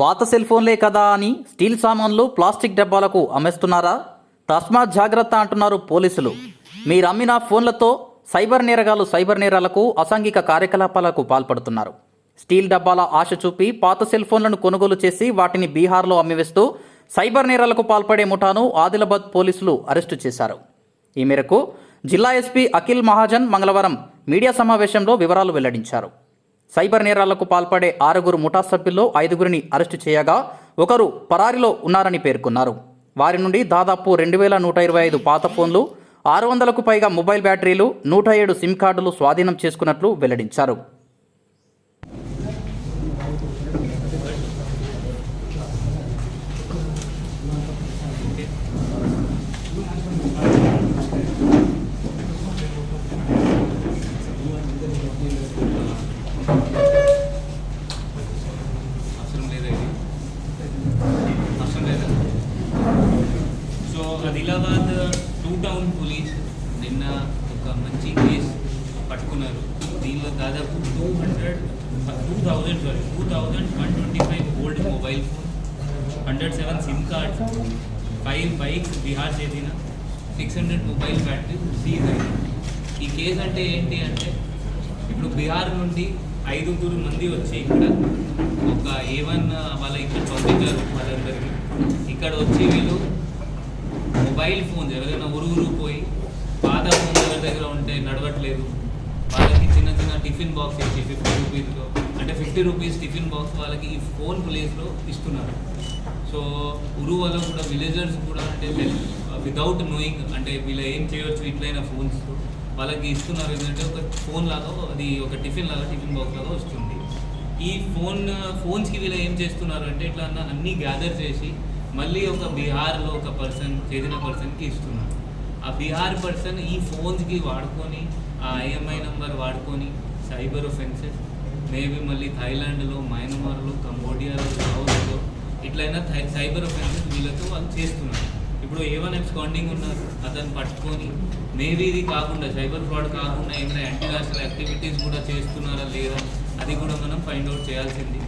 పాత సెల్ ఫోన్లే కదా అని స్టీల్ సామాన్లు ప్లాస్టిక్ డబ్బాలకు అమ్మేస్తున్నారా? తస్మాత్ జాగ్రత్త అంటున్నారు పోలీసులు. మీరు అమ్మిన ఫోన్లతో సైబర్ నేరగాలు సైబర్ నేరాలకు అసాంఘిక కార్యకలాపాలకు పాల్పడుతున్నారు. స్టీల్ డబ్బాల ఆశ చూపి పాత సెల్ ఫోన్లను కొనుగోలు చేసి వాటిని బీహార్లో అమ్మివేస్తూ సైబర్ నేరాలకు పాల్పడే ముఠాను ఆదిలాబాద్ పోలీసులు అరెస్టు చేశారు. ఈ మేరకు జిల్లా ఎస్పీ అఖిల్ మహాజన్ మంగళవారం మీడియా సమావేశంలో వివరాలు వెల్లడించారు. సైబర్ నేరాలకు పాల్పడే ఆరుగురు ముఠా సభ్యుల్లో ఐదుగురిని అరెస్టు చేయగా ఒకరు పరారిలో ఉన్నారని పేర్కొన్నారు. వారి నుండి దాదాపు రెండు వేల నూట ఇరవై ఐదు పాత ఫోన్లు ఆరు వందలకు పైగా మొబైల్ బ్యాటరీలు నూట ఏడు సిమ్ కార్డులు స్వాధీనం చేసుకున్నట్లు వెల్లడించారు. అవసరం లేదా ఇది? అవసరం లేదా? So Adilabad two town police నిన్న ఒక మంచి కేసు పట్టుకున్నారు. దీనిలో దాదాపు two hundred two thousand sorry two thousand one twenty five old mobile phone hundred seven SIM cards five bikes Bihar చేసిన six hundred mobile battery seize అయింది ఈ case అంటే ఏంటి అంటే ఇప్పుడు బీహార్ నుండి ఐదుగురు మంది వచ్చి ఇక్కడ ఒక ఏవన్ వాళ్ళ ఇక్కడ పంపించారు వాళ్ళందరికీ. ఇక్కడ వచ్చి వీళ్ళు మొబైల్ ఫోన్స్ ఎవరైనా ఉరుగురు పోయి పాత ఫోన్ ఎవరి దగ్గర ఉంటే నడవట్లేదు. వాళ్ళకి చిన్న చిన్న టిఫిన్ బాక్స్ ఇచ్చి ఫిఫ్టీ రూపీస్లో అంటే ఫిఫ్టీ రూపీస్ టిఫిన్ బాక్స్ వాళ్ళకి ఈ ఫోన్ ప్లేస్లో ఇస్తున్నారు. సో ఉరు వల్ల కూడా విలేజర్స్ కూడా అంటే వితౌట్ నోయింగ్ అంటే వీళ్ళు ఏం చేయవచ్చు ఇట్లయిన ఫోన్స్? వాళ్ళకి ఇస్తున్నారు ఏంటంటే ఒక ఫోన్ లాగా అది ఒక టిఫిన్ లాగా టిఫిన్ బాక్స్ లాగా వస్తుంది. ఈ ఫోన్ ఫోన్స్కి వీళ్ళు ఏం చేస్తున్నారు అంటే ఇట్లా అన్న అన్నీ గ్యాదర్ చేసి మళ్ళీ ఒక బీహార్లో ఒక పర్సన్ చేసిన పర్సన్కి ఇస్తున్నారు. ఆ బీహార్ పర్సన్ ఈ ఫోన్స్కి వాడుకొని ఆ ఐఎంఐ నెంబర్ వాడుకొని సైబర్ ఒఫెన్సెస్ మేబీ మళ్ళీ థాయిలాండ్లో మయన్మార్లో కంబోడియాలో లాఓస్లో ఇట్లయినా థై- సైబర్ ఒఫెన్సెస్ వీళ్ళతో వాళ్ళు చేస్తున్నారు. ఇప్పుడు ఏవన్ అబ్స్కాండింగ్ ఉన్నారు. అతను పట్టుకొని మేబీ ఇది కాకుండా సైబర్ ఫ్రాడ్ కాకుండా ఏమైనా యాంటీ యాక్టివిటీస్ కూడా చేస్తున్నారా లేదా? అది కూడా మనం ఫైండ్ అవుట్ చేయాల్సింది.